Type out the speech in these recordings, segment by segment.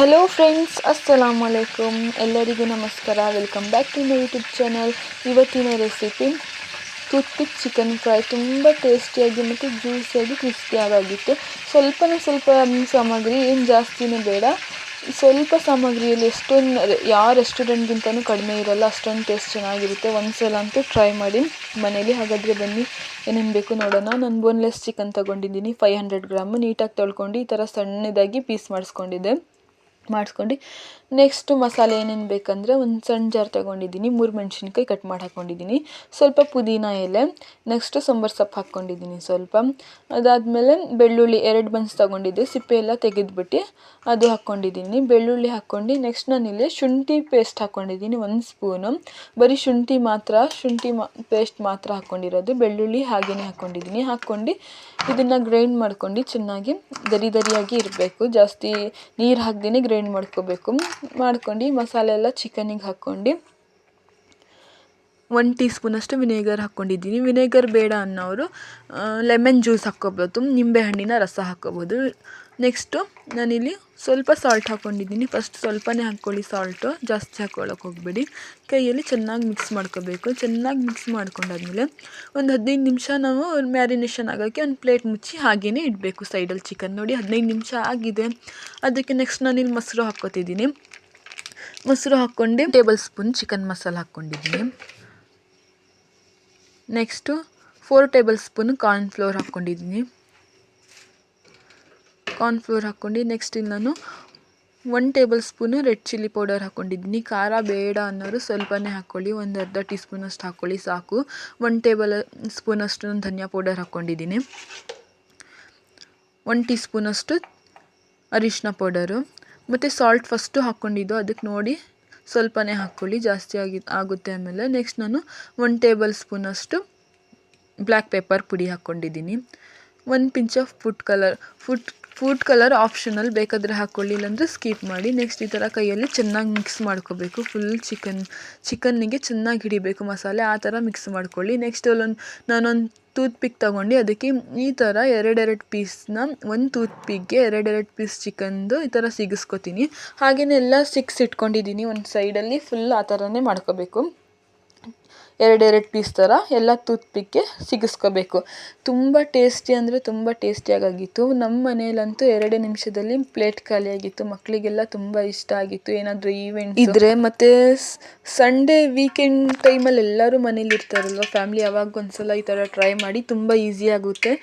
Hello friends ಅಸ್ಸಲಾಮ್ ಅಲೈಕುಮ್ ಎಲ್ಲರಿಗೂ ನಮಸ್ಕಾರ. Welcome back to my YouTube channel ಇವತ್ತಿನ ರೆಸಿಪಿ ಟೂತ್ಪಿಕ್ ಚಿಕನ್ ಫ್ರೈ ತುಂಬ ಟೇಸ್ಟಿಯಾಗಿ ಮತ್ತು ಜ್ಯೂಸಿಯಾಗಿ ಕ್ರಿಸ್ಪಿಯಾಗಿತ್ತು ಸ್ವಲ್ಪನೇ ಸ್ವಲ್ಪ ಸಾಮಗ್ರಿ, ಏನು ಜಾಸ್ತಿನೇ ಬೇಡ. ಸ್ವಲ್ಪ ಸಾಮಗ್ರಿಯಲ್ಲಿ ಎಷ್ಟೊಂದು ಯಾವ ರೆಸ್ಟೋರೆಂಟ್ಗಿಂತನೂ ಕಡಿಮೆ ಇರಲ್ಲ. ಅಷ್ಟೊಂದು ಟೇಸ್ಟ್ ಚೆನ್ನಾಗಿರುತ್ತೆ. ಒಂದ್ಸಲ ಅಂತೂ ಟ್ರೈ ಮಾಡಿ ಮನೇಲಿ ಹಾಗಾದರೆ ಬನ್ನಿ. ಏನೇನು ಬೇಕು ನೋಡೋಣ. ನಾನು ಬೋನ್ಲೆಸ್ ಚಿಕನ್ ತೊಗೊಂಡಿದ್ದೀನಿ. Five hundred gram. ನೀಟಾಗಿ ತೊಳ್ಕೊಂಡು ಈ ಥರ ಸಣ್ಣದಾಗಿ ಪೀಸ್ ಮಾಡಿಸ್ಕೊಂಡಿದ್ದೆ. ಮಾಡಿಸ್ಕೊಂಡು. ನೆಕ್ಸ್ಟು ಮಸಾಲೆ ಏನೇನು ಬೇಕಂದರೆ ಒಂದು ಸಣ್ಣ ಜಾರ್ ತೊಗೊಂಡಿದ್ದೀನಿ. ಮೂರು ಮೆಣಸಿನ್ಕಾಯಿ ಕಟ್ ಮಾಡಿ ಹಾಕ್ಕೊಂಡಿದ್ದೀನಿ ಸ್ವಲ್ಪ ಪುದೀನ ಎಲೆ ನೆಕ್ಸ್ಟು ಸಾಂಬಾರು ಸೊಪ್ಪು ಹಾಕ್ಕೊಂಡಿದ್ದೀನಿ ಸ್ವಲ್ಪ. ಅದಾದಮೇಲೆ ಬೆಳ್ಳುಳ್ಳಿ ಎರಡು ಬನ್ಸ್ ತೊಗೊಂಡಿದ್ದೆ. ಸಿಪ್ಪೆ ಎಲ್ಲ ತೆಗೆದ್ಬಿಟ್ಟು ಅದು ಹಾಕ್ಕೊಂಡಿದ್ದೀನಿ ಬೆಳ್ಳುಳ್ಳಿ ಹಾಕ್ಕೊಂಡು ನೆಕ್ಸ್ಟ್ ನಾನಿಲ್ಲಿ ಶುಂಠಿ ಪೇಸ್ಟ್ ಹಾಕ್ಕೊಂಡಿದ್ದೀನಿ ಒಂದು ಸ್ಪೂನು ಬರೀ ಶುಂಠಿ ಮಾತ್ರ, ಶುಂಠಿ ಪೇಸ್ಟ್ ಮಾತ್ರ ಹಾಕ್ಕೊಂಡಿರೋದು ಬೆಳ್ಳುಳ್ಳಿ ಹಾಗೆಯೇ ಹಾಕ್ಕೊಂಡಿದ್ದೀನಿ ಹಾಕ್ಕೊಂಡು ಇದನ್ನು ಗ್ರೈಂಡ್ ಮಾಡ್ಕೊಂಡು ಚೆನ್ನಾಗಿ, ದರಿ ದರಿಯಾಗಿ ಇರಬೇಕು. ಜಾಸ್ತಿ ನೀರು ಹಾಕ್ದೇ ಗ್ರೈಂಡ್ ಮಾಡ್ಕೋಬೇಕು. ಮಾಡ್ಕೊಂಡು ಮಸಾಲೆ ಎಲ್ಲ ಚಿಕನಿಗೆ ಹಾಕ್ಕೊಂಡು ಒನ್ ಟೀ ಸ್ಪೂನಷ್ಟು ವಿನೇಗರ್ ಹಾಕ್ಕೊಂಡಿದ್ದೀನಿ. ವಿನೇಗರ್ ಬೇಡ ಅನ್ನೋರು ಲೆಮನ್ ಜ್ಯೂಸ್ ಹಾಕ್ಕೋಬೋದು ನಿಂಬೆಹಣ್ಣಿನ ರಸ ಹಾಕ್ಕೋಬೋದು. ನೆಕ್ಸ್ಟು ನಾನಿಲ್ಲಿ ಸ್ವಲ್ಪ ಸಾಲ್ಟ್ ಹಾಕ್ಕೊಂಡಿದ್ದೀನಿ ಫಸ್ಟ್ ಸ್ವಲ್ಪನೇ ಹಾಕ್ಕೊಳ್ಳಿ ಸಾಲ್ಟು ಜಾಸ್ತಿ ಹಾಕ್ಕೊಳ್ಳೋಕೆ ಹೋಗಬೇಡಿ. ಕೈಯಲ್ಲಿ ಚೆನ್ನಾಗಿ ಮಿಕ್ಸ್ ಮಾಡ್ಕೋಬೇಕು. ಚೆನ್ನಾಗಿ ಮಿಕ್ಸ್ ಮಾಡ್ಕೊಂಡಾದ್ಮೇಲೆ ಒಂದು ಹದಿನೈದು ನಿಮಿಷ ನಾವು ಮ್ಯಾರಿನೇಷನ್ ಆಗೋಕ್ಕೆ ಒಂದು ಪ್ಲೇಟ್ ಮುಚ್ಚಿ ಹಾಗೆಯೇ ಇಡಬೇಕು ಸೈಡಲ್ಲಿ ಚಿಕನ್ ನೋಡಿ ಹದಿನೈದು ನಿಮಿಷ ಆಗಿದೆ. ಅದಕ್ಕೆ ನೆಕ್ಸ್ಟ್ ನಾನಿಲ್ಲಿ ಮೊಸರು ಹಾಕ್ಕೋತಿದ್ದೀನಿ. ಮೊಸರು ಹಾಕ್ಕೊಂಡು ಟೇಬಲ್ ಸ್ಪೂನ್ ಚಿಕನ್ ಮಸಾಲ ಹಾಕ್ಕೊಂಡಿದ್ದೀನಿ. Next four tablespoon cornflour ಹಾಕ್ಕೊಂಡಿದ್ದೀನಿ. ಕಾರ್ನ್ಫ್ಲೋರ್ ಹಾಕ್ಕೊಂಡು ನೆಕ್ಸ್ಟ್ ಇಲ್ಲಿ ನಾನು one tablespoon red chilli powder ಹಾಕ್ಕೊಂಡಿದ್ದೀನಿ. ಖಾರ ಬೇಡ ಅನ್ನೋರು ಸ್ವಲ್ಪನೇ ಹಾಕ್ಕೊಳ್ಳಿ. ಒಂದು ಅರ್ಧ ಟೀ ಸ್ಪೂನಷ್ಟು ಹಾಕ್ಕೊಳ್ಳಿ ಸಾಕು. ಒನ್ ಟೇಬಲ್ ಸ್ಪೂನಷ್ಟು ನಾನು ಧನಿಯಾ ಪೌಡರ್ ಹಾಕ್ಕೊಂಡಿದ್ದೀನಿ. ಒನ್ ಟೀ ಸ್ಪೂನಷ್ಟು ಅರಿಶಿನ ಪೌಡರು ಮತ್ತು ಸಾಲ್ಟ್ ಫಸ್ಟು ಹಾಕ್ಕೊಂಡಿದ್ದು. ಅದಕ್ಕೆ ನೋಡಿ ಸ್ವಲ್ಪನೇ ಹಾಕ್ಕೊಳ್ಳಿ. ಜಾಸ್ತಿ ಆಗಿ ಆಗುತ್ತೆ ಆಮೇಲೆ ನೆಕ್ಸ್ಟ್ ನಾನು ಒನ್ ಟೇಬಲ್ ಸ್ಪೂನಷ್ಟು ಬ್ಲ್ಯಾಕ್ ಪೆಪ್ಪರ್ ಪುಡಿ ಹಾಕ್ಕೊಂಡಿದ್ದೀನಿ. ಒಂದು pinch of food colour food food colour optional ಬೇಕಾದರೆ ಹಾಕ್ಕೊಳ್ಳಿ ಇಲ್ಲಾಂದರೆ ಸ್ಕಿಪ್ ಮಾಡಿ. ನೆಕ್ಸ್ಟ್ ಈ ಥರ ಕೈಯಲ್ಲಿ ಚೆನ್ನಾಗಿ ಮಿಕ್ಸ್ ಮಾಡ್ಕೋಬೇಕು. ಫುಲ್ ಚಿಕನ್ ಚಿಕನ್ನಿಗೆ ಚೆನ್ನಾಗಿ ಹಿಡಿಬೇಕು ಮಸಾಲೆ, ಆ ಥರ ಮಿಕ್ಸ್ ಮಾಡ್ಕೊಳ್ಳಿ. ನೆಕ್ಸ್ಟ್ ಅಲ್ಲೊಂದು ನಾನೊಂದು ಟೂತ್ ಪಿಕ್ ತೊಗೊಂಡು ಅದಕ್ಕೆ ಈ ಥರ ಎರಡೆರಡು ಪೀಸ್ನ ಒಂದು ಟೂತ್ ಪಿಕ್ಗೆ ಎರಡೆರಡು ಪೀಸ್ ಚಿಕನ್ದು ಈ ಥರ ಸಿಗಿಸ್ಕೊತೀನಿ. ಹಾಗೆಯೇ ಎಲ್ಲ ಸಿಕ್ಸ್ ಇಟ್ಕೊಂಡಿದ್ದೀನಿ ಒಂದು ಸೈಡಲ್ಲಿ ಫುಲ್ ಆ ಥರನೇ ಮಾಡ್ಕೋಬೇಕು. ಎರಡೆರಡು ಪೀಸ್ ಥರ ಎಲ್ಲ ಟೂತ್ ಪಿಕ್ಗೆ ಸಿಗಿಸ್ಕೋಬೇಕು. ತುಂಬ ಟೇಸ್ಟಿ ಅಂದರೆ ತುಂಬ ಟೇಸ್ಟಿಯಾಗಿತ್ತು ನಮ್ಮ ಮನೆಯಲ್ಲಂತೂ ಎರಡೇ ನಿಮಿಷದಲ್ಲಿ ಪ್ಲೇಟ್ ಖಾಲಿಯಾಗಿತ್ತು. ಮಕ್ಕಳಿಗೆಲ್ಲ ತುಂಬ ಇಷ್ಟ ಆಗಿತ್ತು. ಏನಾದರೂ ಈವೆಂಟ್ ಇದ್ದರೆ ಮತ್ತು ಸಂಡೇ ವೀಕೆಂಡ್ ಟೈಮಲ್ಲಿ ಎಲ್ಲರೂ ಮನೇಲಿ ಇರ್ತಾರಲ್ವ? ಫ್ಯಾಮ್ಲಿ ಯಾವಾಗ ಒಂದ್ಸಲ ಈ ಥರ ಟ್ರೈ ಮಾಡಿ ತುಂಬ ಈಸಿ ಆಗುತ್ತೆ.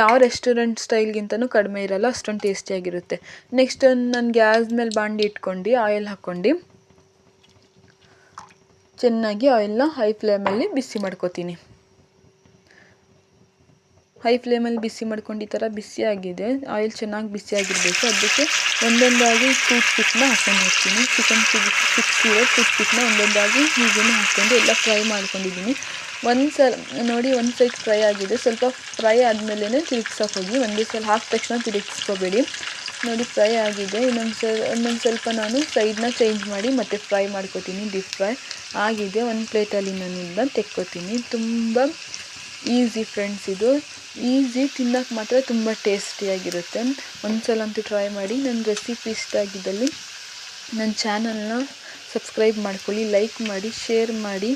ಯಾವ ರೆಸ್ಟೋರೆಂಟ್ ಸ್ಟೈಲ್ಗಿಂತನೂ ಕಡಿಮೆ ಇರಲ್ಲ, ಅಷ್ಟೊಂದು ಟೇಸ್ಟಿಯಾಗಿರುತ್ತೆ. ನೆಕ್ಸ್ಟ್ ನಾನು ಗ್ಯಾಸ್ ಮೇಲೆ ಬಾಂಡಿ ಇಟ್ಕೊಂಡು, ಆಯಿಲ್ ಹಾಕ್ಕೊಂಡು ಚೆನ್ನಾಗಿ ಆಯಿಲ್ನ ಹೈ ಫ್ಲೇಮಲ್ಲಿ ಬಿಸಿ ಮಾಡ್ಕೋತೀನಿ. ಹೈ ಫ್ಲೇಮಲ್ಲಿ ಬಿಸಿ ಮಾಡ್ಕೊಂಡು ಈ ಥರ ಬಿಸಿಯಾಗಿದೆ ಆಯಿಲ್ ಚೆನ್ನಾಗಿ ಬಿಸಿಯಾಗಿರಬೇಕು ಅದಕ್ಕೆ ಒಂದೊಂದಾಗಿ ಟೂತ್ ಪಿಕ್ನ ಹಾಕ್ಕೊಂಡು ಹೋಗ್ತೀನಿ ಚಿಕನ್ ಸಿಕ್ಸಿರೋ ಟೂತ್ ಪಿಕ್ನ ಒಂದೊಂದಾಗಿ ಹೀಗೆ ಹಾಕ್ಕೊಂಡು ಎಲ್ಲ ಫ್ರೈ ಮಾಡ್ಕೊಂಡಿದ್ದೀನಿ. ಒಂದು ಸಲ, ನೋಡಿ ಒಂದು ಸೈಡ್ ಫ್ರೈ ಆಗಿದೆ. ಸ್ವಲ್ಪ ಫ್ರೈ ಆದಮೇಲೆ ತಿರುಗ್ಸೋಕೆ ಹೋಗಿ, ಒಂದೇ ಸಲ ಹಾಕಿದ ತಕ್ಷಣ ತಿರುಗಿಸ್ಕೋಬೇಡಿ. ನೋಡಿ ಫ್ರೈ ಆಗಿದೆ. ಇನ್ನೊಂದು ಸ, ಇನ್ನೊಂದು ಸ್ವಲ್ಪ ನಾನು ಸೈಡ್ನ ಚೇಂಜ್ ಮಾಡಿ ಮತ್ತೆ ಫ್ರೈ ಮಾಡ್ಕೋತೀನಿ. ಡೀಪ್ ಫ್ರೈ ಆಗಿದೆ. ಒಂದು ಪ್ಲೇಟಲ್ಲಿ ನಾನು ಇದನ್ನ ತೆಕ್ಕೋತೀನಿ. ತುಂಬ ಈಸಿ ಫ್ರೆಂಡ್ಸ್ ಇದು. ಈಸಿ ತಿನ್ನೋಕ್ಕೆ ಮಾತ್ರ ತುಂಬ ಟೇಸ್ಟಿಯಾಗಿರುತ್ತೆ. ಒಂದು ಸಲ ಅಂತೂ ಟ್ರೈ ಮಾಡಿ. ನನ್ನ ರೆಸಿಪಿ ಇಷ್ಟ ಆಗಿದ್ದಲ್ಲಿ ನನ್ನ ಚಾನಲ್ನ ಸಬ್ಸ್ಕ್ರೈಬ್ ಮಾಡ್ಕೊಳ್ಳಿ, ಲೈಕ್ ಮಾಡಿ, ಶೇರ್ ಮಾಡಿ,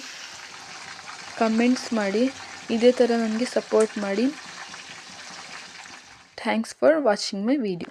ಕಮೆಂಟ್ಸ್ ಮಾಡಿ, ಇದೇ ಥರ ನನಗೆ ಸಪೋರ್ಟ್ ಮಾಡಿ. Thanks for watching my video.